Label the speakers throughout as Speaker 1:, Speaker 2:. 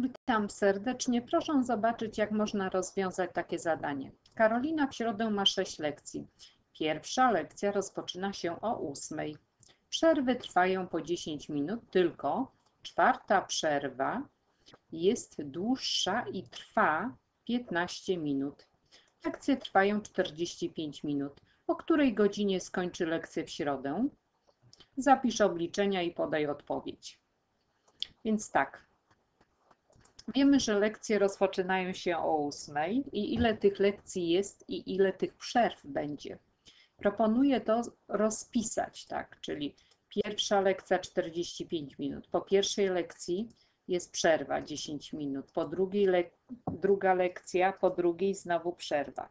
Speaker 1: Witam serdecznie. Proszę zobaczyć, jak można rozwiązać takie zadanie. Karolina w środę ma 6 lekcji. Pierwsza lekcja rozpoczyna się o 8. Przerwy trwają po 10 minut, tylko czwarta przerwa jest dłuższa i trwa 15 minut. Lekcje trwają 45 minut. O której godzinie skończy lekcję w środę? Zapisz obliczenia i podaj odpowiedź. Więc tak, Wiemy, że lekcje rozpoczynają się o 8 i ile tych lekcji jest i ile tych przerw będzie. Proponuję to rozpisać, tak, czyli pierwsza lekcja 45 minut. Po pierwszej lekcji jest przerwa 10 minut, po drugiej le druga lekcja, po drugiej znowu przerwa.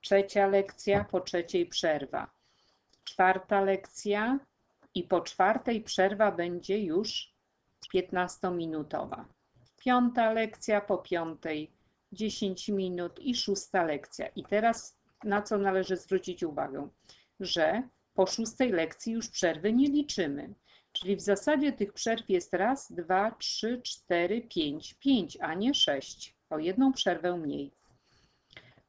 Speaker 1: Trzecia lekcja, po trzeciej przerwa. Czwarta lekcja i po czwartej przerwa będzie już 15-minutowa piąta lekcja po piątej, 10 minut i szósta lekcja. I teraz na co należy zwrócić uwagę, że po szóstej lekcji już przerwy nie liczymy. Czyli w zasadzie tych przerw jest raz, dwa, trzy, cztery, pięć. Pięć, a nie sześć. O jedną przerwę mniej.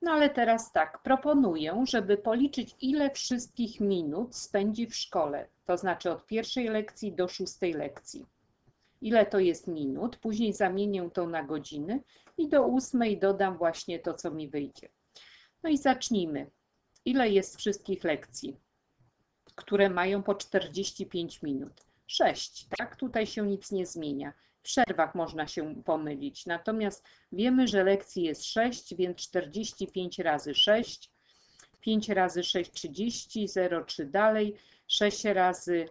Speaker 1: No ale teraz tak, proponuję, żeby policzyć ile wszystkich minut spędzi w szkole. To znaczy od pierwszej lekcji do szóstej lekcji ile to jest minut, później zamienię to na godziny i do ósmej dodam właśnie to, co mi wyjdzie. No i zacznijmy. Ile jest wszystkich lekcji, które mają po 45 minut? 6, tak? Tutaj się nic nie zmienia. W przerwach można się pomylić. Natomiast wiemy, że lekcji jest 6, więc 45 razy 6, 5 razy 6, 30, 0, 3 dalej, 6 razy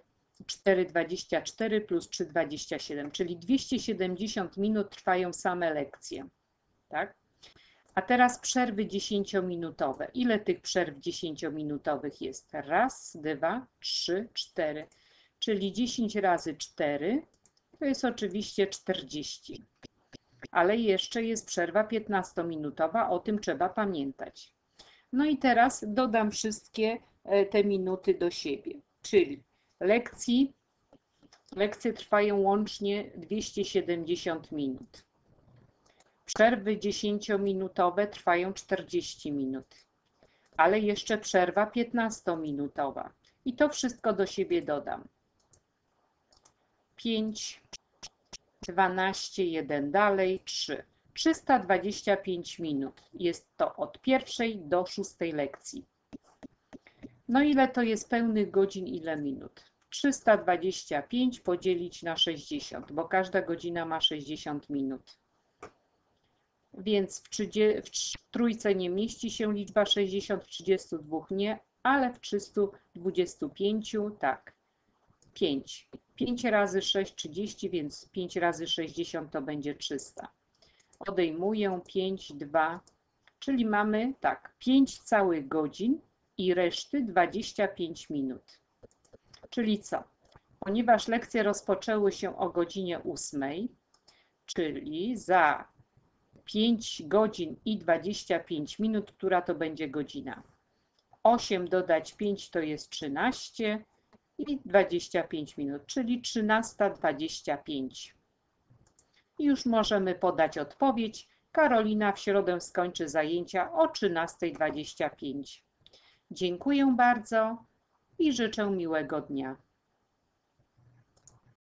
Speaker 1: 4,24 plus 3,27, czyli 270 minut trwają same lekcje. Tak? A teraz przerwy 10-minutowe. Ile tych przerw 10-minutowych jest? Raz, dwa, trzy, cztery. Czyli 10 razy 4 to jest oczywiście 40. Ale jeszcze jest przerwa 15-minutowa, o tym trzeba pamiętać. No i teraz dodam wszystkie e, te minuty do siebie, czyli lekcji. Lekcje trwają łącznie 270 minut. Przerwy 10-minutowe trwają 40 minut, ale jeszcze przerwa 15-minutowa. I to wszystko do siebie dodam. 5, 12, 1 dalej, 3. 325 minut. Jest to od pierwszej do szóstej lekcji. No ile to jest pełnych godzin, ile minut? 325 podzielić na 60, bo każda godzina ma 60 minut. Więc w, 30, w trójce nie mieści się liczba 60, w 32 nie, ale w 325 tak. 5. 5 razy 6, 30, więc 5 razy 60 to będzie 300. Odejmuję 5, 2, czyli mamy tak, 5 całych godzin i reszty 25 minut. Czyli co? Ponieważ lekcje rozpoczęły się o godzinie 8, czyli za 5 godzin i 25 minut, która to będzie godzina? 8 dodać 5 to jest 13 i 25 minut, czyli 13.25. Już możemy podać odpowiedź. Karolina w środę skończy zajęcia o 13.25. Dziękuję bardzo i życzę miłego dnia.